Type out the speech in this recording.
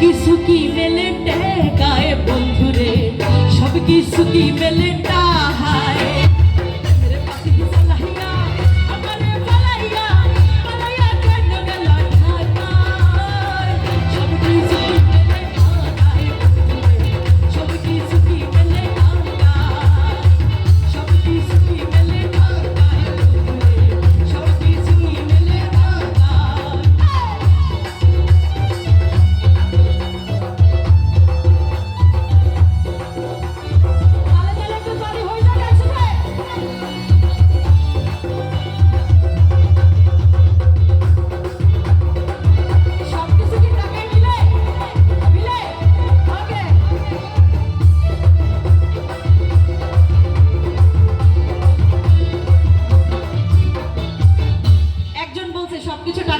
কিছু কি মেলে টাকায় বন্ধুরে? সব কিছু কি মেলে টাহায় সবকিছু টাকা